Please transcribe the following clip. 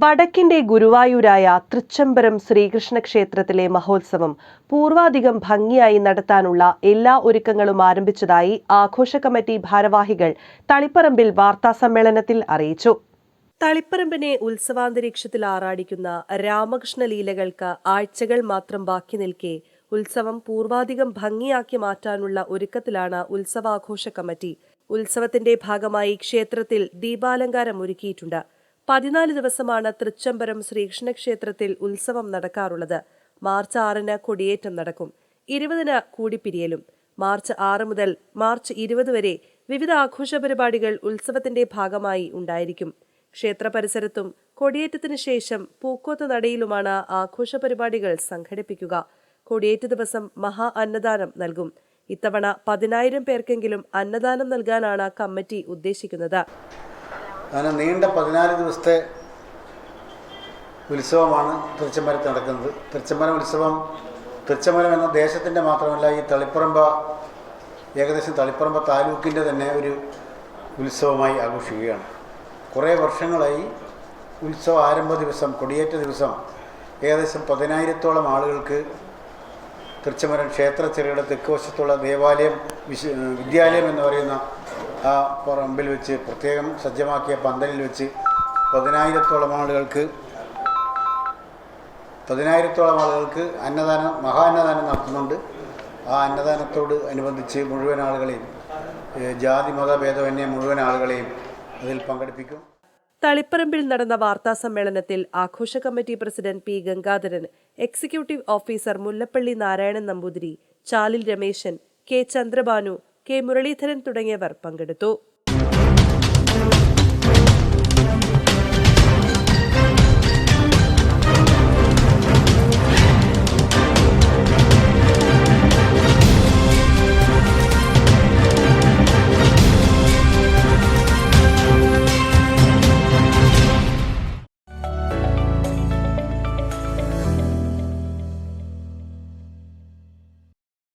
വടക്കിന്റെ ഗുരുവായൂരായ തൃച്ചംബരം ശ്രീകൃഷ്ണ ക്ഷേത്രത്തിലെ മഹോത്സവം പൂർവാധികം ഭംഗിയായി നടത്താനുള്ള എല്ലാ ഒരുക്കങ്ങളും ആരംഭിച്ചതായി ആഘോഷ കമ്മിറ്റി ഭാരവാഹികൾ തളിപ്പറമ്പിൽ വാർത്താസമ്മേളനത്തിൽ അറിയിച്ചു. തളിപ്പറമ്പിനെ ഉത്സവാന്തരീക്ഷത്തിൽ ആറാടിക്കുന്ന രാമകൃഷ്ണ ലീലകൾക്ക് ആഴ്ചകൾ മാത്രം ബാക്കി നിൽക്കെ ഉത്സവം പൂർവാധികം ഭംഗിയാക്കി മാറ്റാനുള്ള ഒരുക്കത്തിലാണ് ഉത്സവാഘോഷ കമ്മിറ്റി. ഉത്സവത്തിന്റെ ഭാഗമായി ക്ഷേത്രത്തിൽ ദീപാലങ്കാരം ഒരുക്കിയിട്ടുണ്ട് പതിനാല് ദിവസമാണ് തൃച്ചംബരം ശ്രീകൃഷ്ണ ക്ഷേത്രത്തിൽ ഉത്സവം നടക്കാറുള്ളത്. മാർച്ച് ആറിന് കൊടിയേറ്റം നടക്കും. ഇരുപതിന് കൂടിപ്പിരിയലും. മാർച്ച് ആറ് മുതൽ മാർച്ച് ഇരുപത് വരെ വിവിധ ആഘോഷ പരിപാടികൾ ഉത്സവത്തിന്റെ ഭാഗമായി ഉണ്ടായിരിക്കും. ക്ഷേത്ര പരിസരത്തും കൊടിയേറ്റത്തിന് ശേഷം പൂക്കോത്ത് നടയിലുമാണ് ആഘോഷ പരിപാടികൾ സംഘടിപ്പിക്കുക. കൊടിയേറ്റ ദിവസം മഹാ അന്നദാനം നൽകും. ഇത്തവണ പതിനായിരം പേർക്കെങ്കിലും അന്നദാനം നൽകാനാണ് കമ്മിറ്റി ഉദ്ദേശിക്കുന്നത്. അങ്ങനെ നീണ്ട പതിനാല് ദിവസത്തെ ഉത്സവമാണ് തിരുച്ചമ്പലത്ത് നടക്കുന്നത്. തിരുച്ചമ്പലം ഉത്സവം തിരുച്ചമ്പലം എന്ന ദേശത്തിന്റെ മാത്രമല്ല ഈ തളിപ്പറമ്പ ഏകദേശം തളിപ്പറമ്പ താലൂക്കിന്റെ തന്നെ ഒരു ഉത്സവമായി ആഘോഷിക്കുകയാണ്. കുറേ വർഷങ്ങളായി ഉത്സവ ആരംഭ ദിവസം കൊടിയേറ്റ ദിവസം ഏകദേശം പതിനായിരത്തോളം ആളുകൾക്ക് തൃച്ചമരം ക്ഷേത്ര ചെറിയുടെ തെക്ക് വശത്തുള്ള ദേവാലയം വിശ്വ വിദ്യാലയം എന്ന് പറയുന്ന ആ പറമ്പിൽ വെച്ച് പ്രത്യേകം സജ്ജമാക്കിയ പന്തലിൽ വെച്ച് പതിനായിരത്തോളം ആളുകൾക്ക് പതിനായിരത്തോളം ആളുകൾക്ക് അന്നദാനം മഹാ അന്നദാനം നടത്തുന്നുണ്ട്. ആ അന്നദാനത്തോട് അനുബന്ധിച്ച് മുഴുവൻ ആളുകളെയും ജാതി മത ഭേദമന്യേ മുഴുവൻ ആളുകളെയും അതിൽ പങ്കെടുപ്പിക്കും. തളിപ്പറമ്പിൽ നടന്ന വാർത്താ സമ്മേളനത്തിൽ ആഘോഷ committee president P Gangadharan executive officer Mullappally Narayanan Namboothiri Chalil Rameshan K Chandrabhanu K Muraleedharan തുടങ്ങിയവർ പങ്കെടുത്തു.